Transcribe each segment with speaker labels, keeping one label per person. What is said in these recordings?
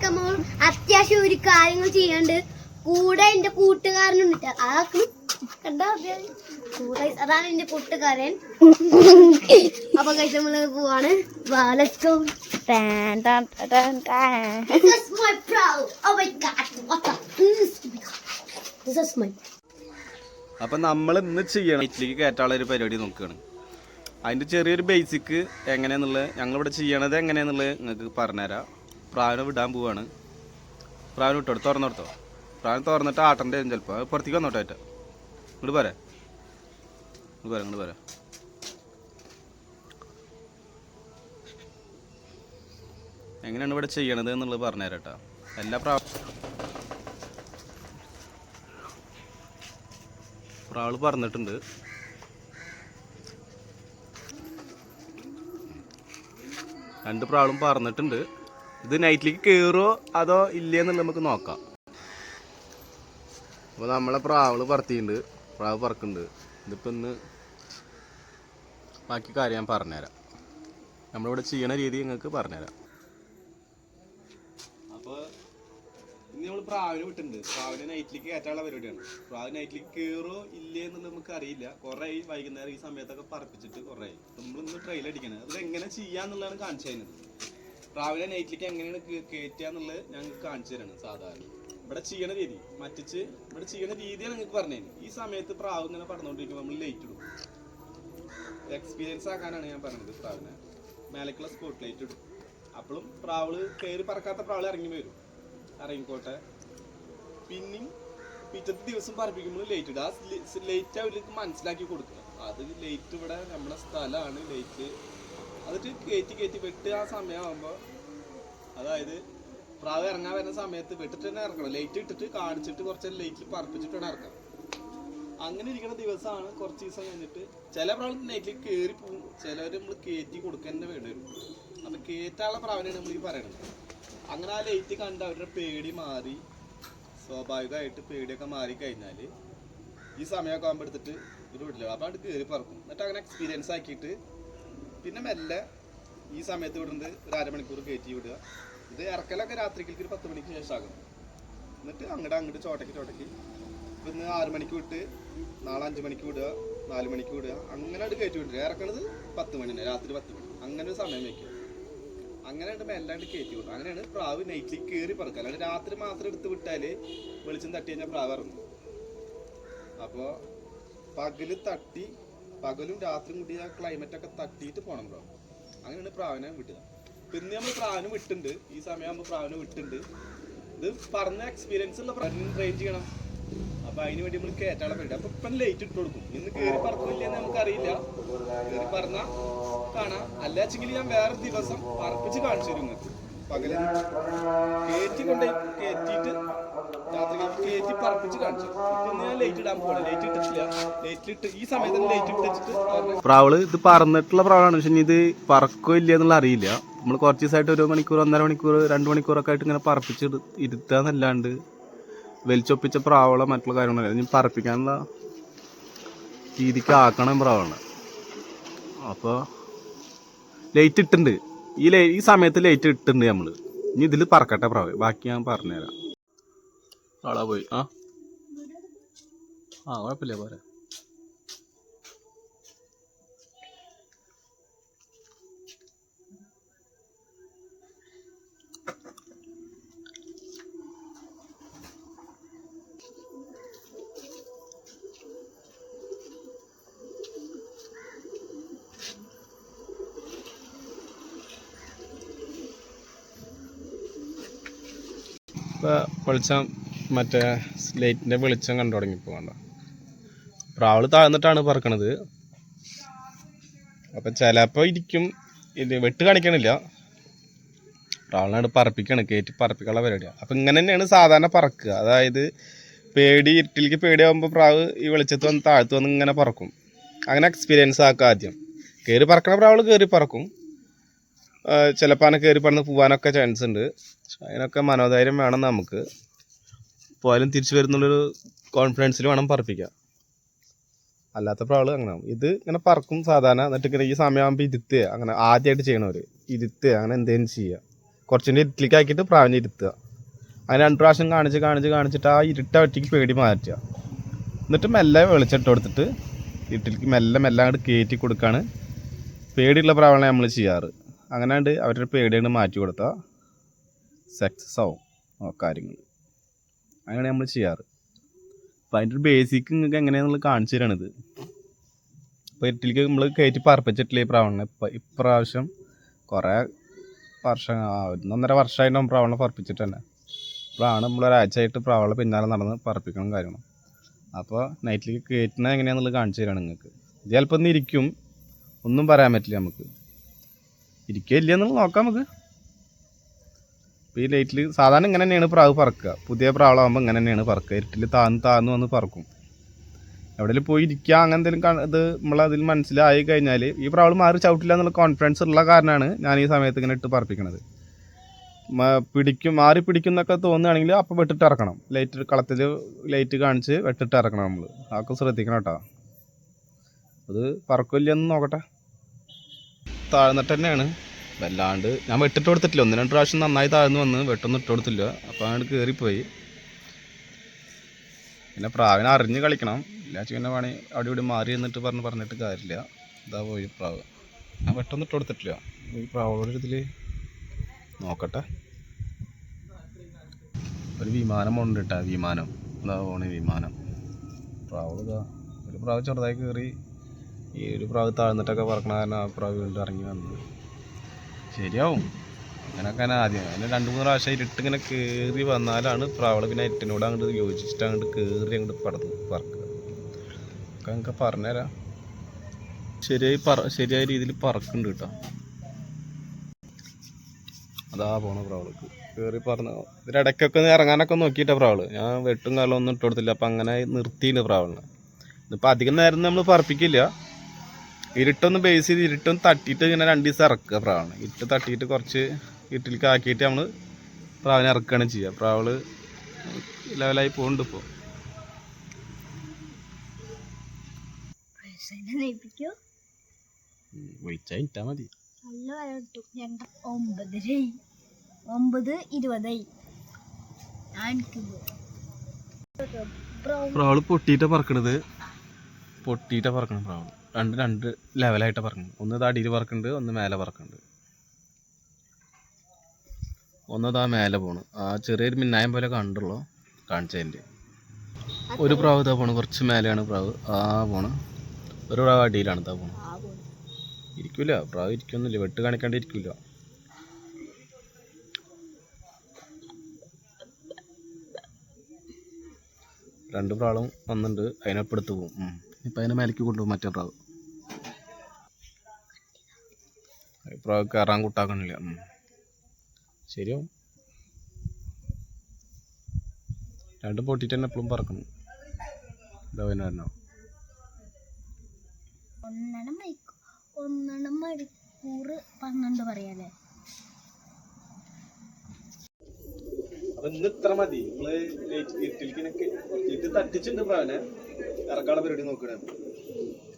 Speaker 1: നിൽക്കുമ്പോൾ അത്യാവശ്യം ഒരു കാര്യങ്ങൾ ചെയ്യാണ്ട്. കൂടെ എന്റെ കൂട്ടുകാരനുണ്ട്. അതാക്കും കണ്ടോ അതാണ് എന്റെ കൂട്ടുകാരൻ. അപ്പൊ കഴിച്ച് നമ്മൾ പോവാണ്. Oh
Speaker 2: അപ്പം നമ്മൾ ഇന്ന് ചെയ്യണം. ഇറ്റ്ലിക്ക് കയറ്റാനുള്ള ഒരു പരിപാടി നോക്കുകയാണ് അതിന്റെ ചെറിയൊരു ബേസിക് എങ്ങനെയാന്നുള്ളത് ഞങ്ങളിവിടെ ചെയ്യണത് എങ്ങനെയാന്നുള്ളത് നിങ്ങൾക്ക് പറഞ്ഞുതരാം. പ്രാവിനെ വിടാൻ പോവാണ്. പ്രാവിനെ വിട്ടോ. തുറന്നെടുത്തോ പ്രാവിനെ തുറന്നിട്ട് ആട്ടന്റെ ചിലപ്പോൾ പുറത്തേക്ക് വന്നോട്ടെ ആയിട്ട് ഇങ്ങോട്ട് പോരെ. ഇങ്ങോട്ട് പോരെ ഇങ്ങോട്ട് പോരെ. എങ്ങനെയാണ് ഇവിടെ ചെയ്യണത് എന്നുള്ളത് പറഞ്ഞുതരാം കേട്ടോ എല്ലാ പ്രാവ് പ്രാവൾ പറഞ്ഞിട്ടുണ്ട്. രണ്ട് പ്രാവളും പറന്നിട്ടുണ്ട് ഇത് നൈറ്റിലേക്ക് കയറുമോ അതോ ഇല്ലയെന്നുള്ളത് നമുക്ക് നോക്കാം. അപ്പോൾ നമ്മളെ പ്രാവൾ പറത്തിയിട്ടുണ്ട് പ്രാവ് പറക്കുന്നുണ്ട്. ഇതിപ്പോൾ ഇന്ന് ബാക്കി കാര്യം ഞാൻ പറഞ്ഞുതരാം. നമ്മളിവിടെ ചെയ്യണ രീതി നിങ്ങൾക്ക് പറഞ്ഞുതരാം. അപ്പോൾ ഇന്ന് നമ്മൾ പ്രാവിനെ വിട്ടിട്ടുണ്ട്. പ്രാവിനെ നൈറ്റിലേക്ക് കയറ്റാനുള്ള പരിപാടിയാണ്. പ്രാവ് നൈറ്റിലേക്ക് കയറോ ഇല്ലേ എന്നുള്ളത് നമുക്ക് അറിയില്ല. കുറേ വൈകുന്നേരം ഈ സമയത്തൊക്കെ പറപ്പിച്ചിട്ട് കുറേ നമ്മൾ ഇന്ന് ട്രെയിൽ അടിക്കണം. അത് എങ്ങനെ ചെയ്യാന്നുള്ളതാണ് കാണിച്ചു തരുന്നത് പ്രാവിനെ നൈറ്റിലേക്ക് എങ്ങനെയാണ് കയറ്റുക എന്നുള്ളത് ഞങ്ങൾക്ക് കാണിച്ചു തരാണ് സാധാരണ. ഇവിടെ ചെയ്യണ രീതി മറ്റിച്ച് ഇവിടെ ചെയ്യണ രീതിയാണ് നിങ്ങൾക്ക് പറഞ്ഞു ഈ സമയത്ത് പ്രാവ് ഇങ്ങനെ പറഞ്ഞുകൊണ്ടിരിക്കുമ്പോൾ നമ്മൾ ലൈറ്റ് ഇടും. എക്സ്പീരിയൻസ് ആക്കാനാണ് ഞാൻ പറഞ്ഞത് പ്രാവിനെ. മേലേക്കുള്ള സ്പോട്ട് ലൈറ്റ് ഇടും. അപ്പോഴും പ്രാവൾ കയറി പറക്കാത്ത പ്രാവൾ ഇറങ്ങി വരും. ഇറങ്ങിക്കോട്ടെ പിന്നെയും പിറ്റത്തെ ദിവസം പറപ്പിക്കുമ്പോൾ ലൈറ്റ് ഇടും. ആ ലൈറ്റ് അവർക്ക് മനസ്സിലാക്കി കൊടുക്കുക അത് ലൈറ്റ് ഇവിടെ നമ്മുടെ സ്ഥലമാണ് ലൈറ്റ് അതിട്ട് കയറ്റി കയറ്റി വെട്ടുക ആ സമയമാകുമ്പോൾ അതായത് പ്രാവ് ഇറങ്ങാൻ വരുന്ന സമയത്ത് വെട്ടിട്ട് തന്നെ ഇറക്കണം. ലൈറ്റ് ഇട്ടിട്ട് കാണിച്ചിട്ട് കുറച്ച് ലൈറ്റിൽ പറപ്പിച്ചിട്ട് ഇറക്കണം അങ്ങനെ ഇരിക്കുന്ന ദിവസമാണ് കുറച്ച് ദിവസം കഴിഞ്ഞിട്ട് ചില പ്രാവ് ലൈറ്റിൽ കയറി പോകും ചിലവർ നമ്മൾ കയറ്റി കൊടുക്കാൻ തന്നെ വേണ്ടി വരും. അപ്പൊ കയറ്റാനുള്ള പ്രാവിനാണ് നമ്മൾ ഈ പറയണത്. അങ്ങനെ ആ ലൈറ്റ് കണ്ട് അവരുടെ പേടി മാറി സ്വാഭാവികമായിട്ട് പേടിയൊക്കെ മാറി കഴിഞ്ഞാൽ ഈ സമയമൊക്കെ ആകുമ്പോൾ എടുത്തിട്ട് ഒരു വിടില്ല അപ്പോൾ അവിടെ കയറി പറക്കും. എന്നിട്ട് അങ്ങനെ എക്സ്പീരിയൻസ് ആക്കിയിട്ട് പിന്നെ മെല്ലെ ഈ സമയത്ത് വിടുന്നത് ഒരു അരമണിക്കൂർ കയറ്റി വിടുക. ഇത് ഇറക്കലൊക്കെ രാത്രിക്ക് ഒരു പത്ത് മണിക്ക് ശേഷം ആകും എന്നിട്ട് അങ്ങോട്ട് അങ്ങോട്ട് ചോട്ടയ്ക്ക് ചോട്ടയ്ക്ക് ഇപ്പം ഇന്ന് ആറ് മണിക്ക് വിട്ട് നാളെ അഞ്ച് മണിക്ക് വിടുക നാല് മണിക്ക് വിടുക. അങ്ങനെ അത് കയറ്റി വിടുക. ഇറക്കണത് പത്ത് മണിനെ രാത്രി പത്ത് മണി. അങ്ങനെ ഒരു സമയം വയ്ക്കും. അങ്ങനെ മെല്ലാണ്ട് കയറ്റി വിടും അങ്ങനെയാണ് പ്രാവ് നൈറ്റിൽ കയറി പറക്കുക. അല്ലാണ്ട് രാത്രി മാത്രം എടുത്ത് വിട്ടാൽ വെളിച്ചം തട്ടി കഴിഞ്ഞാൽ പ്രാവ് ഇറങ്ങും. അപ്പോൾ പകൽ തട്ടി പകലും രാത്രിയും കൂടി ആ ക്ലൈമറ്റ് ഒക്കെ തട്ടിയിട്ട് പോകണം ബ്രോ. അങ്ങനെയാണ് പ്രാവിനെ വിട്ടുക പിന്നെ നമ്മൾ പ്രാവിനെ വിട്ടുണ്ട് ഈ സമയമാകുമ്പോൾ പ്രാവിനെ വിട്ടുണ്ട് ഇത് പറഞ്ഞ എക്സ്പീരിയൻസ് ഉള്ള പ്രാവിനെ ട്രെയിൻ ചെയ്യണം. അപ്പൊ അതിന് വേണ്ടി നമ്മൾ കയറ്റാളെ വേണ്ടി അപ്പൊ ഇപ്പം ലൈറ്റ് ഇട്ട് കൊടുക്കും. ഇന്ന് കയറി പറക്കുന്നില്ലെന്ന് നമുക്കറിയില്ല. കയറി പറഞ്ഞ കാണാം. അല്ലാച്ചെങ്കിൽ ഞാൻ വേറെ ദിവസം പറപ്പിച്ച് കാണിച്ചു തരും നിങ്ങൾക്ക് പകൽ കയറ്റി കയറ്റിയിട്ട് കയറ്റി പറപ്പിച്ച് കാണിച്ചു. ഞാൻ ലൈറ്റ് ഇടാൻ പോകണം ലൈറ്റ് ഇട്ടിട്ടില്ല. ലൈറ്റ് ഇട്ട് ഈ സമയത്ത് ലൈറ്റ് ഇട്ടിട്ട് പ്രാവൾ ഇത് പറന്നിട്ടുള്ള പ്രാവളാണ് പക്ഷെ ഇത് പറക്കോ ഇല്ല എന്നുള്ള അറിയില്ല. നമ്മൾ കുറച്ച് ദിവസമായിട്ട് ഒരു മണിക്കൂർ ഒന്നര മണിക്കൂർ രണ്ട് മണിക്കൂറൊക്കെ ആയിട്ട് ഇങ്ങനെ പറപ്പിച്ച് ഇരുത്താന്നല്ലാണ്ട് വലിച്ചൊപ്പിച്ച പ്രാവള മറ്റുള്ള കാര്യങ്ങളല്ല ഇനി പറപ്പിക്കാനുള്ള രീതിക്ക് ആക്കണം പ്രാവള അപ്പോൾ ലൈറ്റ് ഇട്ടുണ്ട് ഈ ലൈ ഈ സമയത്ത് ലൈറ്റ് ഇട്ടുണ്ട് നമ്മൾ ഇനി ഇതിൽ പറക്കട്ടെ പ്രാവ്. ബാക്കി ഞാൻ പറഞ്ഞുതരാം. ആളാ പോയി. ആ. ആ കുഴപ്പമില്ല പോരെ. ഇപ്പോൾ വെളിച്ചം മറ്റേ ലൈറ്റിന്റെ വെളിച്ചം കണ്ടു തുടങ്ങി അപ്പോൾ പ്രാവൾ താഴ്ന്നിട്ടാണ് പറക്കണത്. അപ്പം ചിലപ്പോൾ ഇരിക്കും. ഇത് വെട്ട് കാണിക്കണില്ല. പ്രാവളിനാണ് പറപ്പിക്കാണ്. കയറ്റി പറപ്പിക്കാനുള്ള പരിപാടിയാണ് അപ്പം ഇങ്ങനെ തന്നെയാണ് സാധാരണ പറക്കുക. അതായത് പേടി ഇരുട്ടിലേക്ക് പേടിയാകുമ്പോൾ പ്രാവ് ഈ വെളിച്ചത്ത് വന്ന് താഴ്ത്ത് വന്ന് ഇങ്ങനെ പറക്കും. അങ്ങനെ എക്സ്പീരിയൻസ് ആക്കുക ആദ്യം. കയറി പറക്കണ പ്രാവൾ കയറി പറക്കും. ചിലപ്പോൾ അങ്ങനെ കയറി പറന്ന് പോകാനൊക്കെ ചാൻസ് ഉണ്ട്. അതിനൊക്കെ മനോധൈര്യം വേണം നമുക്ക്. പോയാലും തിരിച്ചു വരുന്നുള്ളൊരു കോൺഫിഡൻസിൽ വേണം പറപ്പിക്കാൻ അല്ലാത്ത പ്രാൾ അങ്ങനെ. ഇത് ഇങ്ങനെ പറക്കും സാധാരണ. എന്നിട്ട് ഇങ്ങനെ ഈ സമയമാകുമ്പോൾ ഇരുത്തുക. അങ്ങനെ ആദ്യമായിട്ട് ചെയ്യണവർ ഇരുത്തുക. അങ്ങനെ എന്തെങ്കിലും ചെയ്യുക കുറച്ചിന്റെ ഇരുട്ടിലേക്ക് ആക്കിയിട്ട് പ്രാവിനെ ഇരുത്തുക. അങ്ങനെ രണ്ട് പ്രാവശ്യം കാണിച്ച് കാണിച്ച് കാണിച്ചിട്ട് ആ ഇരുട്ട ഒറ്റയ്ക്ക് പേടി മാറ്റുക. എന്നിട്ട് മെല്ലെ വെളിച്ചിട്ട് കൊടുത്തിട്ട് ഇരുട്ടിലേക്ക് മെല്ലെ മെല്ലെ അങ്ങോട്ട് കയറ്റി കൊടുക്കുകയാണ് പേടിയുള്ള പ്രാവണ നമ്മൾ ചെയ്യാറ്. അങ്ങനെ ഉണ്ട് അവരുടെ പേടിയാണ് മാറ്റി കൊടുത്താൽ സക്സസ് ആവും കാര്യങ്ങൾ അങ്ങനെ നമ്മൾ ചെയ്യാറ്. അപ്പം അതിന്റെ ഒരു ബേസിക് നിങ്ങൾക്ക് എങ്ങനെയാണെന്നുള്ളത് കാണിച്ചു തരാണിത്. ഇപ്പോൾ ഇരുട്ടിലേക്ക് നമ്മൾ കയറ്റി പറപ്പിച്ചിട്ടില്ല ഈ പ്രാവണ ഇപ്പം ഇപ്രാവശ്യം കുറേ വർഷം ഒന്നൊന്നര വർഷമായിട്ട് നമ്മൾ പ്രാവണ പറപ്പിച്ചിട്ട് തന്നെ. ഇപ്പോഴാണ് നമ്മൾ ഒരാഴ്ചയായിട്ട് പ്രാവണ പിന്നാലെ നടന്ന് പറപ്പിക്കണം കാര്യങ്ങൾ. അപ്പോൾ നൈറ്റിലേക്ക് കയറ്റുന്നത് എങ്ങനെയാണെന്നുള്ളത് കാണിച്ചു തരാണ് നിങ്ങൾക്ക് ഇത് ചിലപ്പോൾ ഒന്ന് ഇരിക്കും. ഒന്നും പറയാൻ പറ്റില്ല നമുക്ക്. ഇരിക്കില്ല എന്നുള്ളത് നോക്കാം നമുക്ക്. ഈ ലൈറ്റിൽ സാധാരണ ഇങ്ങനെ തന്നെയാണ് പ്രാവ് പറക്കുക. പുതിയ പ്രാവളാകുമ്പോൾ ഇങ്ങനെ തന്നെയാണ് പറക്കുക. ഇരുട്ടിൽ താന്ന് താന്ന് വന്ന് പറക്കും. എവിടെയെങ്കിലും പോയി ഇരിക്കുക അങ്ങനെ എന്തെങ്കിലും ഇത് നമ്മളതിൽ മനസ്സിലായി കഴിഞ്ഞാൽ ഈ പ്രാവൾ മാറി ചവിട്ടില്ല എന്നുള്ള കോൺഫിഡൻസ് ഉള്ള കാരണമാണ് ഞാൻ ഈ സമയത്ത് ഇങ്ങനെ ഇട്ട് പറപ്പിക്കുന്നത് പിടിക്കും മാറി പിടിക്കും എന്നൊക്കെ തോന്നുകയാണെങ്കിൽ അപ്പോൾ വെട്ടിട്ട് ഇറക്കണം. ലൈറ്റ് കളത്തിൽ ലൈറ്റ് കാണിച്ച് വെട്ടിട്ട് ഇറക്കണം നമ്മൾ അതൊക്കെ ശ്രദ്ധിക്കണം കേട്ടോ. അത് പറക്കില്ലെന്ന് നോക്കട്ടെ. താഴ്ന്നിട്ട് തന്നെയാണ്. വല്ലാണ്ട്. ഞാൻ വെട്ടിട്ട് കൊടുത്തിട്ടില്ല. ഒന്ന് രണ്ട് പ്രാവശ്യം നന്നായി താഴ്ന്നു വന്ന് വെട്ടൊന്നും ഇട്ട് കൊടുത്തില്ല. അപ്പോൾ അങ്ങോട്ട് കയറിപ്പോയി പിന്നെ പ്രാവിനെ അറിഞ്ഞ് കളിക്കണം. ഇല്ലാച്ച പിന്നെ വേണേ അവിടെ ഇവിടെ മാറി എന്നിട്ട് പറഞ്ഞ് പറഞ്ഞിട്ട് കാര്യമില്ല. ഇതാ പോയി പ്രാവ്. ഞാൻ വെട്ടൊന്നും ഇട്ട് കൊടുത്തിട്ടില്ല. ഈ പ്രാവോടെ ഇതിൽ നോക്കട്ടെ. ഒരു വിമാനം ഉണ്ട് കേട്ടോ വിമാനം. ഇതാ പോണ വിമാനം. പ്രാവ് ഇതാ. ഒരു പ്രാവ് ചെറുതായി കയറി ഈ ഒരു പ്രാവ് താഴ്ന്നിട്ടൊക്കെ പറക്കണ കാരണം ആ പ്രാവ് വീണ്ടും ഇറങ്ങി വന്നത് ശരിയാവും. അങ്ങനെയൊക്കെ തന്നെ ആദ്യം അതിന് രണ്ട് മൂന്ന് പ്രാവശ്യം ഇരുട്ട് ഇങ്ങനെ കയറി വന്നാലാണ് പ്രാവൾ പിന്നെ ഇരുട്ടിനോട് അങ്ങോട്ട് യോജിച്ചിട്ട് അങ്ങോട്ട് കയറി അങ്ങോട്ട് പടത്ത് പറക്കുക. ഒക്കെ നിങ്ങൾക്ക് പറഞ്ഞുതരാം ശരിയായി പറ ശരിയായ രീതിയിൽ പറക്കുന്നുണ്ട് കേട്ടോ. അതാ പോണ പ്രാവൾക്ക് കയറി പറഞ്ഞു ഇതിനിടയ്ക്കൊക്കെ ഒന്ന് ഇറങ്ങാനൊക്കെ നോക്കിയിട്ടാ പ്രാവൾ ഞാൻ വെട്ടും കാലം ഒന്നും ഇട്ട് കൊടുത്തില്ല. അപ്പം അങ്ങനെ നിർത്തിയില്ല പ്രാവളിനെ ഇതിപ്പോൾ അധികം നേരം നമ്മൾ പറപ്പിക്കില്ല. ഇരുട്ടൊന്ന് ബേസ് ചെയ്ത് ഇരുട്ടൊന്ന് തട്ടിയിട്ട് ഇങ്ങനെ രണ്ട് ദിവസം ഇറക്കുക പ്രാവണ് ഇരുട്ട് തട്ടിയിട്ട് കുറച്ച് ഇരുട്ടിലേക്ക് ആക്കിയിട്ട് നമ്മൾ പ്രാവിനെ ഇറക്കുകയാണ് ചെയ്യുക. പ്രാവൾ ലെവലായി പോകുന്നുണ്ട് ഇപ്പോൾ വിളിച്ചാൽ ഇട്ടാൽ മതി.
Speaker 1: നല്ല വില കിട്ടും. രണ്ട് ഒമ്പതരായി ഒമ്പത് ഇരുപതായി
Speaker 2: പ്രാവൾ പൊട്ടിയിട്ടാണ് പറക്കണത്. പൊട്ടിയിട്ടാണ് പറക്കണം പ്രാവൾ. രണ്ട് രണ്ട് ലെവലായിട്ട് പറഞ്ഞു ഒന്ന് ഇത് അടിയിൽ പറക്കുന്നുണ്ട് ഒന്ന് മേലെ പറക്കുന്നുണ്ട് ഒന്ന് ഇതാ മേലെ പോണ്. ആ ചെറിയൊരു മിന്നായം പോലെ കണ്ടുള്ളൂ കാണിച്ചതിന്റെ ഒരു പ്രാവ് ഇതാ പോണ് കുറച്ച് മേലെയാണ് പ്രാവ്. ആ പോണ്. ഒരു പ്രാവ് അടിയിലാണ് ഇതാ പോണ്. ഇരിക്കൂല പ്രാവ് ഇരിക്കൊന്നുമില്ല. വെട്ട് കാണിക്കാണ്ട് ഇരിക്കൂല. രണ്ട് പ്രാളും വന്നിട്ടുണ്ട് അതിനപ്പെടുത്ത് പോകും. ഇപ്പം അതിനെ മേലേക്ക് കൊണ്ടുപോകും മറ്റേ പ്രാവ്. പ്രാവ് കയറാൻ കൂട്ടാക്കണില്ല. ശരിയാവും രണ്ടും പൊട്ടിട്ട് തന്നെ എപ്പോഴും പറക്കണം. ഇതാ പിന്നെ വരണോ
Speaker 1: ഒന്നെണ്ണം മണിക്കൂർ ഒന്നെണ്ണം മണിക്കൂർ പന്ത്രണ്ട് പറയാല്ലേ?
Speaker 2: അപ്പൊ ഇന്ന് ഇത്ര മതി. നിങ്ങൾ തട്ടിച്ചിട്ടുണ്ട് പ്രാവനെ. ഇറക്കാനുള്ള പരിപാടി നോക്കണേ.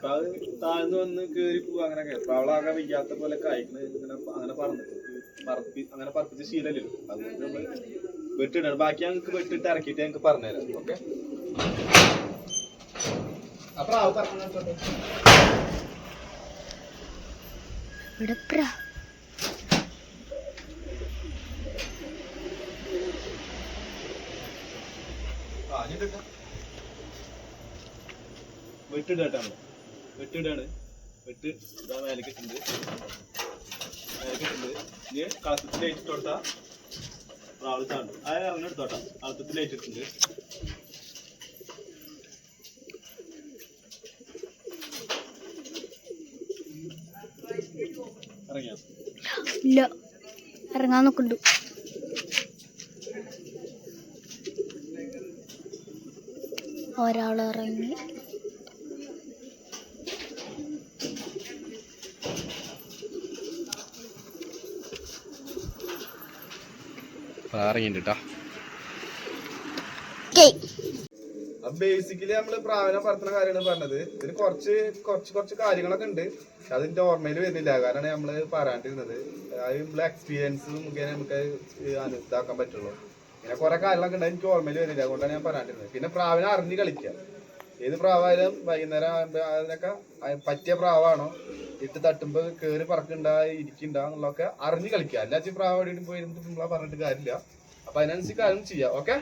Speaker 2: പ്രാവ് താഴ്ന്നു വന്ന് കേറി പോവാ അങ്ങനെയൊക്കെ. പ്രാവളാകെ വയ്യാത്ത പോലെ കായ്ക്കണ് ഇങ്ങനെ അങ്ങനെ പറന്നിട്ട് പറപ്പി അങ്ങനെ പറപ്പിച്ച് ശീലല്ലോ? അതുകൊണ്ട് നമ്മൾ വെട്ടിടാണ്. ബാക്കി ഞങ്ങൾക്ക് വെട്ടിട്ട് ഇറക്കിയിട്ട് ഞങ്ങൾക്ക് പറഞ്ഞുതരാം. ഓക്കെ? ആ പ്രാവ് പറക്കണോട്ടെ
Speaker 1: ഇവിടെ പ്രാ
Speaker 2: വെട്ടിടാട്ടാണ് വെട്ടിടാണ്. വെട്ട് ഇതാ മേലേക്ക് ഇട്ടുണ്ട് മേലേക്ക് ഇട്ടുണ്ട് ഇനി കളത്തിൽ ലൈറ്റ് കൊടുത്താൽ പ്രാവ് ചാണ്ട് ആ കളത്തിൽ ലൈറ്റ്
Speaker 1: ഇല്ല. ഇറങ്ങാൻ നോക്കുന്നുണ്ട് ഒരാൾ ഇറങ്ങി
Speaker 2: കേട്ടാ ബേസിക്കലി നമ്മൾ പ്രാവിനെ പറത്തുന്ന കാര്യമാണ് പറഞ്ഞത്. ഇതിന് കുറച്ച് കുറച്ച് കുറച്ച് കാര്യങ്ങളൊക്കെ ഉണ്ട്. അതിന്റെ ഓർമ്മയിൽ വരുന്നില്ല. കാരണം നമ്മൾ പറയാണ്ടിരുന്നത്. അത് നമ്മളെ എക്സ്പീരിയൻസ് മുഖേന നമുക്ക് ഇതാക്കാൻ പറ്റുള്ളൂ. പിന്നെ കുറെ കാര്യങ്ങളൊക്കെ ഉണ്ട്. എനിക്ക് ഓർമ്മയിൽ വരുന്നില്ല. അതുകൊണ്ടാണ് ഞാൻ പറയാണ്ടിരുന്നത്. പിന്നെ പ്രാവിനെ അറിഞ്ഞ് കളിക്കുക. ഏത് പ്രാവായാലും വൈകുന്നേരം ആകുമ്പോ അതിനൊക്കെ പറ്റിയ പ്രാവാണോ? ഇട്ട് തട്ടുമ്പോ കേറി പറക്കണ്ട ഇരിക്കണ്ട എന്നുള്ളതൊക്കെ അറിഞ്ഞ് കളിക്കുക അല്ലാത്ത പ്രാവ് എവിടെയും പോയി ഇരുന്നിട്ട് നമ്മളെ പറഞ്ഞിട്ട് കാര്യമില്ല. അപ്പൊ അതിനനുസരിച്ച് കാര്യം ചെയ്യാം ഓക്കെ